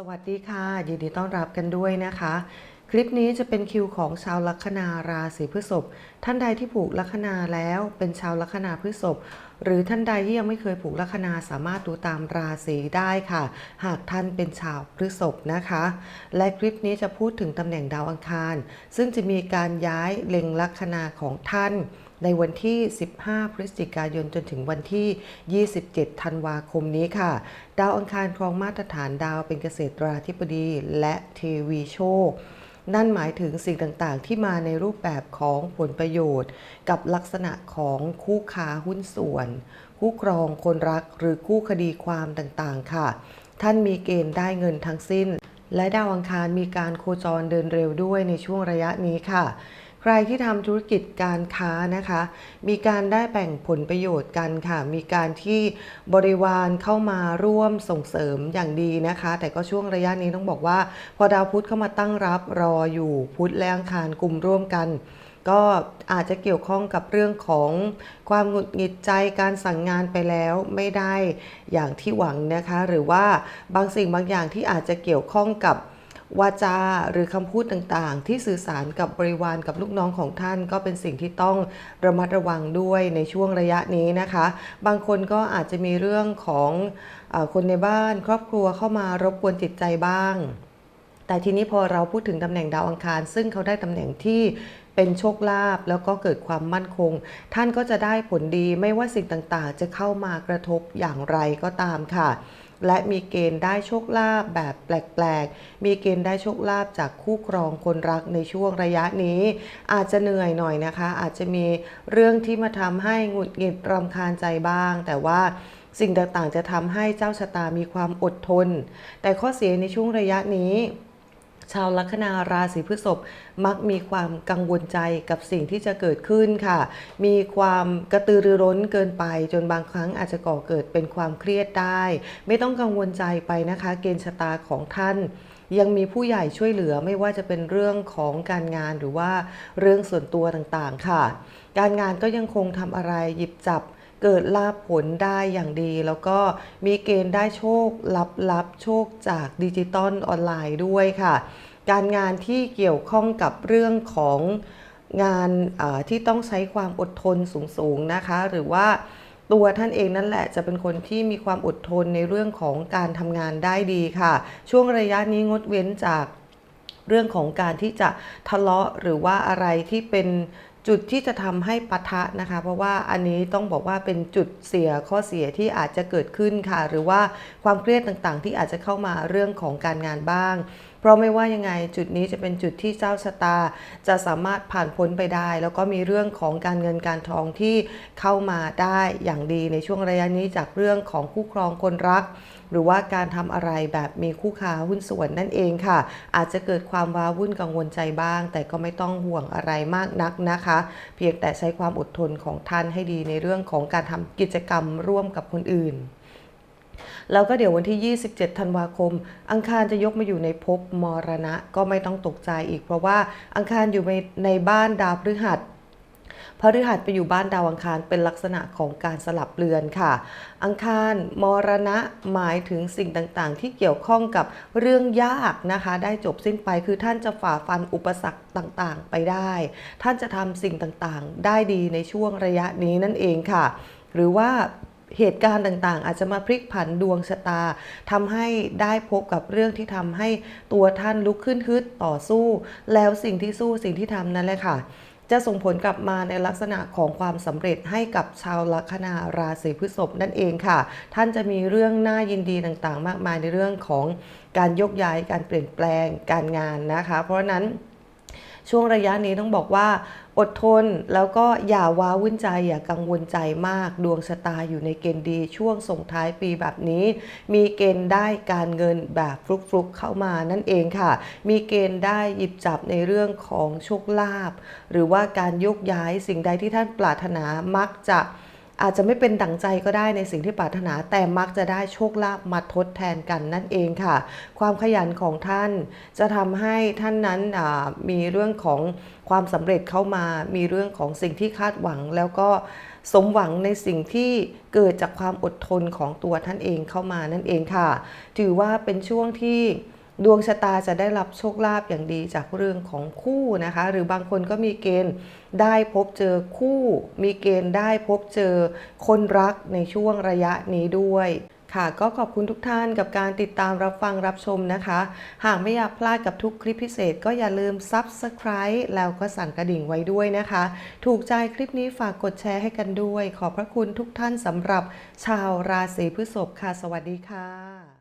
สวัสดีค่ะ ยินดีต้อนรับกันด้วยนะคะ คลิปนี้จะเป็นคิวของชาวลัคนาราศีพฤษภท่านใดที่ผูกลัคนาแล้วเป็นชาวลัคนาพฤษภหรือท่านใดที่ยังไม่เคยผูกลัคนาสามารถดูตามราศีได้ค่ะ หากท่านเป็นชาวพฤษภนะคะ และคลิปนี้จะพูดถึงตำแหน่งดาวอังคาร ซึ่งจะมีการย้ายเล็งลัคนาของท่าน ในวันที่ 15 พฤศจิกายนจนถึงวันที่ 27 ธันวาคมนี้ค่ะ ดาวอังคารครองมาตรฐานดาวเป็นเกษตราธิบดีและเทวีโชคนั่นหมายถึงสิ่งต่างๆ ที่มาในรูปแบบของผลประโยชน์ กับลักษณะของคู่ค้าหุ้นส่วน คู่ครองคนรักหรือคู่คดีความต่างๆ ค่ะ ท่านมีเกณฑ์ได้เงินทั้งสิ้น และดาวอังคารมีการโคจรเดินเร็วด้วยในช่วงระยะนี้ค่ะ รที่ทำธุรกิจการค้านะคะ มีการได้แบ่งผลประโยชน์กันค่ะ มีการที่บริวารเข้ามาร่วมส่งเสริมอย่างดีนะคะ แต่ก็ช่วงระยะนี้ต้องบอกว่า พอดาวพุธเข้ามาตั้งรับรออยู่พุธและอังคารกลุ่มร่วมกันก็อาจจะเกี่ยวข้องกับเรื่องของความหงุดหงิดใจการสั่งงานไปแล้วไม่ได้อย่างที่หวังนะคะ หรือว่าบางสิ่งบางอย่างที่อาจจะเกี่ยวข้องกับ วาจาหรือคำพูดต่างๆ ที่สื่อสารกับบริวารกับลูกน้องของท่าน ก็เป็นสิ่งที่ต้องระมัดระวังด้วยในช่วงระยะนี้นะคะ บางคนก็อาจจะมีเรื่องของอคนในบ้านครอบครัวเข้ามารบกวนจิตใจบ้าง แต่ทีนี้พอเราพูดถึงตำแหน่งดาวอังคาร ซึ่งเขาได้ตำแหน่งที่เป็นโชคลาภแล้วก็เกิดความมั่นคง ท่านก็จะได้ผลดีไม่ว่าสิ่งต่างๆ จะเข้ามากระทบอย่างไรก็ตามค่ะ และมีเกณฑ์ได้โชคลาภแบบแปลกๆ มีเกณฑ์ได้โชคลาภจากคู่ครองคนรักในช่วงระยะนี้ อาจจะเหนื่อยหน่อยนะคะ อาจจะมีเรื่องที่มาทำให้หงุดหงิดรำคาญใจบ้าง แต่ว่าสิ่งต่างๆ จะทำให้เจ้าชะตามีความอดทน แต่ข้อเสียในช่วงระยะนี้ ชาวลัคนาราศีพฤษภมักมีความกังวลใจกับสิ่งที่จะเกิดขึ้นค่ะ มีความกระตือรือร้นเกินไป จนบางครั้งอาจจะก่อเกิดเป็นความเครียดได้ ไม่ต้องกังวลใจไปนะคะ เกณฑ์ชะตาของท่านยังมีผู้ใหญ่ช่วยเหลือไม่ว่าจะเป็นเรื่องของการงานหรือว่าเรื่องส่วนตัวต่างๆค่ะ การงานก็ยังคงทำอะไรหยิบจับ เกิดลาภผลได้อย่างดี แล้วก็มีเกณฑ์ได้โชคลับๆโชคจากดิจิตอลออนไลน์ด้วยค่ะ การงานที่เกี่ยวข้องกับเรื่องของงานที่ต้องใช้ความอดทนสูงๆนะคะ หรือว่าตัวท่านเองนั่นแหละจะเป็นคนที่มีความอดทนในเรื่องของการทำงานได้ดีค่ะ ช่วงระยะนี้งดเว้นจากเรื่องของการที่จะทะเลาะหรือว่าอะไรที่เป็น จุดที่จะทำให้ปะทะนะคะ เพราะว่าอันนี้ต้องบอกว่าเป็นจุดเสียข้อเสียที่อาจจะเกิดขึ้นค่ะ หรือว่าความเครียดต่างๆ ที่อาจจะเข้ามาเรื่องของการงานบ้างเพราะไม่ว่ายังไงจุดนี้จะเป็นจุดที่เจ้าชะตา จะสามารถผ่านพ้นไปได้ แล้วก็มีเรื่องของการเงินการทองที่เข้ามาได้อย่างดีในช่วงระยะนี้จากเรื่องของคู่ครองคนรัก หรือว่าการทำอะไรแบบมีคู่ค้าหุ้นส่วนนั่นเองค่ะ อาจจะเกิดความว้าวุ่นกังวลใจบ้าง แต่ก็ไม่ต้องห่วงอะไรมากนักนะคะ เพียงแต่ใช้ความอดทนของท่านให้ดีในเรื่องของการทำกิจกรรมร่วมกับคนอื่น แล้วก็เดี๋ยววันที่ 27 ธันวาคม อังคารจะยกมาอยู่ในภพมรณะก็ไม่ต้องตกใจอีก เพราะว่าอังคารอยู่ในในบ้านดาวพฤหัสพฤหัสไปอยู่บ้านดาวอังคารเป็นลักษณะของการสลับเรือนค่ะ อังคารมรณะหมายถึงสิ่งต่างๆ ที่เกี่ยวข้องกับเรื่องยากนะคะ ได้จบสิ้นไปคือท่านจะฝ่าฟันอุปสรรคต่างๆ ไปได้ ท่านจะทำสิ่งต่างๆ ได้ดีในช่วงระยะนี้นั่นเองค่ะ หรือว่า เหตุการณ์ต่างๆ อาจจะมาพลิกผันดวงชะตาทำให้ได้พบกับเรื่องที่ทำให้ตัวท่านลุกขึ้นฮึดต่อสู้ แล้วสิ่งที่สู้สิ่งที่ทำนั่นแหละค่ะ จะส่งผลกลับมาในลักษณะของความสำเร็จให้กับชาวลัคนาราศีพฤษภนั่นเองค่ะ ท่านจะมีเรื่องน่ายินดีต่างๆ มากมายในเรื่องของการยกย้ายการเปลี่ยนแปลงการงานนะคะ เพราะฉะนั้น ช่วงระยะนี้ต้องบอกว่าอดทนแล้วก็อย่าว้าวุ่นใจอย่ากังวลใจมาก ดวงชะตาอยู่ในเกณฑ์ดีช่วงส่งท้ายปีแบบนี้ มีเกณฑ์ได้การเงินแบบฟลุกๆเข้ามานั่นเองค่ะ มีเกณฑ์ได้หยิบจับในเรื่องของโชคลาภหรือว่าการยกย้ายสิ่งใดที่ท่านปรารถนามักจะ อาจจะไม่เป็นดั่งใจก็ได้ในสิ่งที่ปรารถนา แต่มักจะได้โชคลาภมาทดแทนกันนั่นเองค่ะ ความขยันของท่านจะทำให้ท่านนั้นมีเรื่องของความสำเร็จเข้ามา มีเรื่องของสิ่งที่คาดหวัง แล้วก็สมหวังในสิ่งที่เกิดจากความอดทนของตัวท่านเองเข้ามานั่นเองค่ะ ถือว่าเป็นช่วงที่ ดวงชะตาจะได้รับโชคลาภอย่างดีจากเรื่องของคู่นะคะ หรือบางคนก็มีเกณฑ์ได้พบเจอคู่ มีเกณฑ์ได้พบเจอคนรักในช่วงระยะนี้ด้วยค่ะก็ขอบคุณทุกท่านกับการติดตามรับฟังรับชมนะคะ หากไม่อยากพลาดกับทุกคลิปพิเศษ ก็อย่าลืม Subscribe แล้วก็สั่นกระดิ่งไว้ด้วยนะคะ ถูกใจคลิปนี้ฝากกดแชร์ให้กันด้วย ขอบพระคุณทุกท่านสำหรับชาวราศีพฤษภค่ะ สวัสดีค่ะ